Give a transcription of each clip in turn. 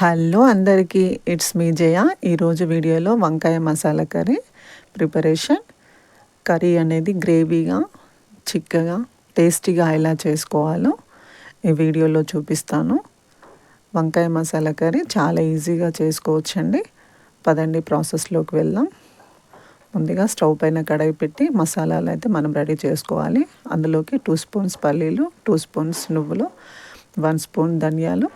Hello అందరికీ it's me జయ. ఈరోజు వీడియోలో వంకాయ మసాలా కర్రీ ప్రిపరేషన్. కర్రీ అనేది గ్రేవీగా చిక్కగా టేస్టీగా ఎలా చేసుకోవాలో ఈ వీడియోలో చూపిస్తాను. వంకాయ మసాలా కర్రీ చాలా ఈజీగా చేసుకోవచ్చండి. పదండి ప్రాసెస్లోకి వెళ్దాం. ముందుగా స్టవ్ పైన కడాయి పెట్టి మసాలాలు అయితే మనం రెడీ చేసుకోవాలి. అందులోకి టూ స్పూన్స్ పల్లీలు టూ స్పూన్స్ నువ్వులు వన్ స్పూన్ ధనియాలు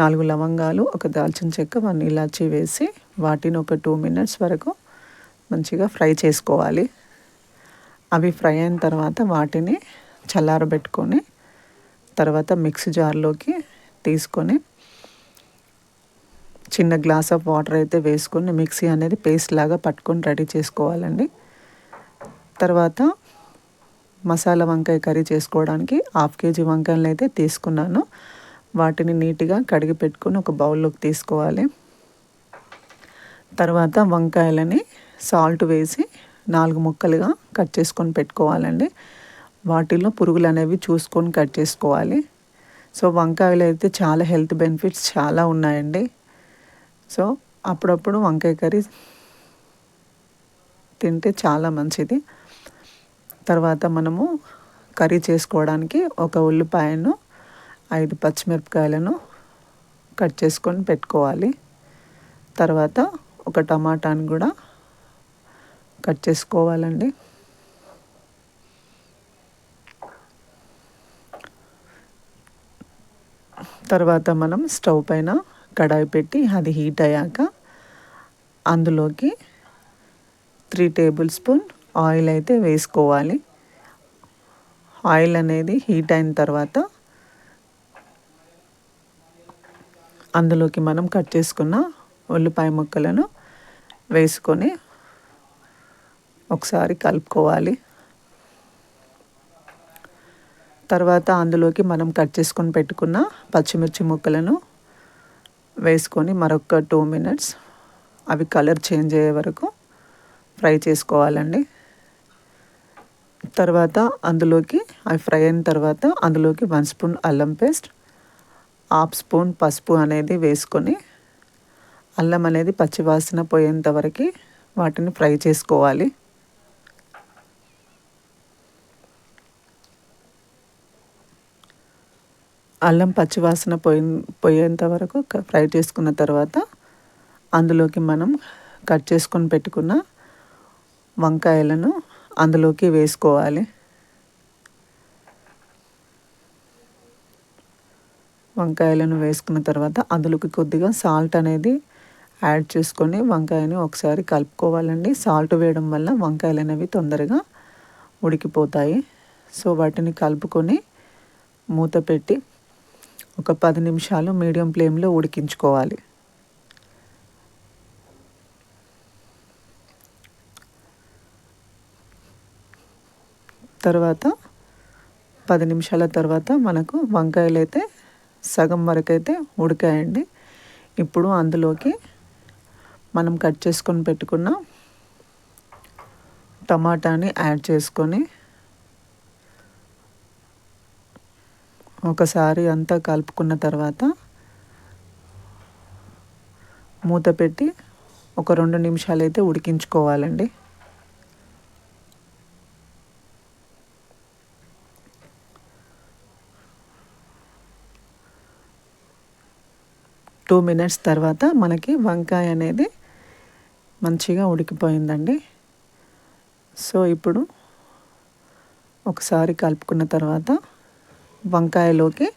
నాలుగు లవంగాలు ఒక దాల్చిన చెక్క వన్ ఇలాచి వేసి వాటిని ఒక టూ మినిట్స్ వరకు మంచిగా ఫ్రై చేసుకోవాలి. అవి ఫ్రై అయిన తర్వాత వాటిని చల్లారబెట్టుకొని తర్వాత మిక్సీ జార్లోకి తీసుకొని చిన్న గ్లాస్ ఆఫ్ వాటర్ అయితే వేసుకొని మిక్సీ అనేది పేస్ట్ లాగా పట్టుకొని రెడీ చేసుకోవాలండి. తర్వాత మసాలా వంకాయ కర్రీ చేసుకోవడానికి హాఫ్ కేజీ వంకాయలను అయితే తీసుకున్నాను. వాటిని నీట్గా కడిగి పెట్టుకొని ఒక బౌల్లోకి తీసుకోవాలి. తర్వాత వంకాయలని సాల్ట్ వేసి నాలుగు ముక్కలుగా కట్ చేసుకొని పెట్టుకోవాలండి. వాటిలో పురుగులు అనేవి చూసుకొని కట్ చేసుకోవాలి. సో వంకాయలు అయితే చాలా హెల్త్ బెనిఫిట్స్ చాలా ఉన్నాయండి. సో అప్పుడప్పుడు వంకాయ కర్రీ తింటే చాలా మంచిది. తర్వాత మనము కర్రీ చేసుకోవడానికి ఒక ఉల్లిపాయను ఐదు పచ్చిమిరపకాయలను కట్ చేసుకొని పెట్టుకోవాలి. తర్వాత ఒక టమాటాని కూడా కట్ చేసుకోవాలండి. తర్వాత మనం స్టవ్ పైన కడాయి పెట్టి అది హీట్ అయ్యాక అందులోకి త్రీ టేబుల్ స్పూన్ ఆయిల్ అయితే వేసుకోవాలి. ఆయిల్ అనేది హీట్ అయిన తర్వాత అందులోకి మనం కట్ చేసుకున్న ఉల్లిపాయ ముక్కలను వేసుకొని ఒకసారి కలుపుకోవాలి. తర్వాత అందులోకి మనం కట్ చేసుకొని పెట్టుకున్న పచ్చిమిర్చి ముక్కలను వేసుకొని మరొక టూ మినిట్స్ అవి కలర్ చేంజ్ అయ్యే వరకు ఫ్రై చేసుకోవాలండి. తర్వాత అందులోకి అవి ఫ్రై అయిన తర్వాత అందులోకి వన్ స్పూన్ అల్లం పేస్ట్ హాఫ్ స్పూన్ పసుపు అనేది వేసుకొని అల్లం అనేది పచ్చివాసన పోయేంత వరకు వాటిని ఫ్రై చేసుకోవాలి. అల్లం పచ్చివాసన పోయి పోయేంత వరకు ఫ్రై చేసుకున్న తర్వాత అందులోకి మనం కట్ చేసుకొని పెట్టుకున్న వంకాయలను అందులోకి వేసుకోవాలి. వంకాయలను వేసుకున్న తర్వాత అందులోకి కొద్దిగా సాల్ట్ అనేది యాడ్ చేసుకొని వంకాయని ఒకసారి కలుపుకోవాలండి. సాల్ట్ వేయడం వల్ల వంకాయలు అనేవి తొందరగా ఉడికిపోతాయి. సో వాటిని కలుపుకొని మూత పెట్టి ఒక పది నిమిషాలు మీడియం ఫ్లేమ్లో ఉడికించుకోవాలి. తర్వాత పది నిమిషాల తర్వాత మనకు వంకాయలు అయితే సగం వరకు అయితే ఉడికాయండి. ఇప్పుడు అందులోకి మనం కట్ చేసుకొని పెట్టుకున్న టమాటాని యాడ్ చేసుకొని ఒకసారి అంతా కలుపుకున్న తర్వాత మూత పెట్టి ఒక రెండు నిమిషాలు అయితే ఉడికించుకోవాలండి. టూ మినిట్స్ తర్వాత మనకి వంకాయ అనేది మంచిగా ఉడికిపోయిందండి. సో ఇప్పుడు ఒకసారి కలుపుకున్న తర్వాత వంకాయలోకి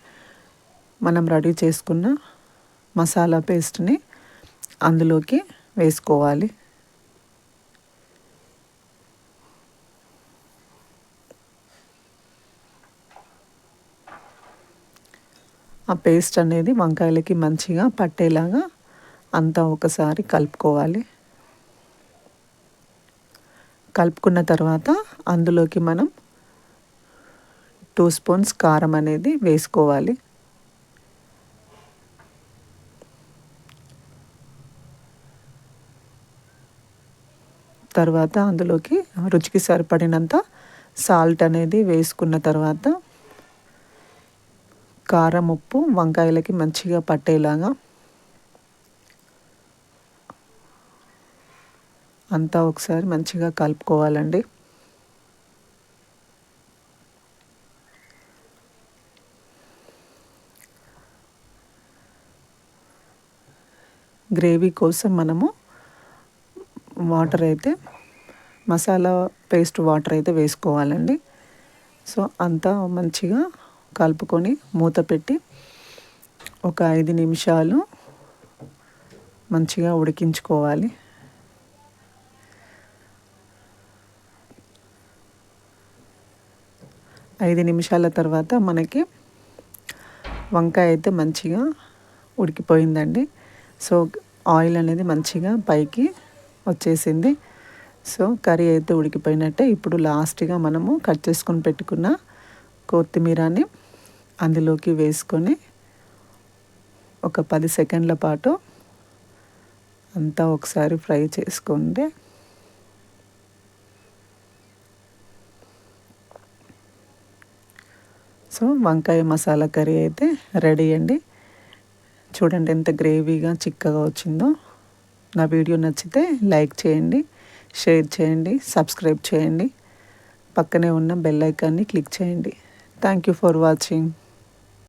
మనం రెడీ చేసుకున్న మసాలా పేస్ట్ని అందులోకి వేసుకోవాలి. ఆ పేస్ట్ అనేది వంకాయలకి మంచిగా పట్టేలాగా అంతా ఒకసారి కలుపుకోవాలి. కలుపుకున్న తర్వాత అందులోకి మనం టూ స్పూన్స్ కారం అనేది వేసుకోవాలి. తర్వాత అందులోకి రుచికి సరిపడినంత సాల్ట్ అనేది వేసుకున్న తర్వాత కారం ఉప్పు వంకాయలకి మంచిగా పట్టేలాగా అంతా ఒకసారి మంచిగా కలుపుకోవాలండి. గ్రేవీ కోసం మనము వాటర్ అయితే మసాలా పేస్ట్ వాటర్ అయితే వేసుకోవాలండి. సో అంతా మంచిగా కలుపుకొని మూత పెట్టి ఒక ఐదు నిమిషాలు మంచిగా ఉడికించుకోవాలి. ఐదు నిమిషాల తర్వాత మనకి వంకాయ అయితే మంచిగా ఉడికిపోయిందండి. సో ఆయిల్ అనేది మంచిగా పైకి వచ్చేసింది. సో కర్రీ అయితే ఉడికిపోయినట్టే. ఇప్పుడు లాస్ట్గా మనము కట్ చేసుకొని పెట్టుకున్న కొత్తిమీరని అందులోకి వేసుకొని ఒక పది సెకండ్ల పాటు అంతా ఒకసారి ఫ్రై చేసుకోండి సో వంకాయ మసాలా కర్రీ అయితే రెడీ అండి. చూడండి ఎంత గ్రేవీగా చిక్కగా వచ్చిందో. నా వీడియో నచ్చితే లైక్ చేయండి షేర్ చేయండి సబ్స్క్రైబ్ చేయండి. పక్కనే ఉన్న బెల్ ఐకాన్ని క్లిక్ చేయండి. Thank you for watching.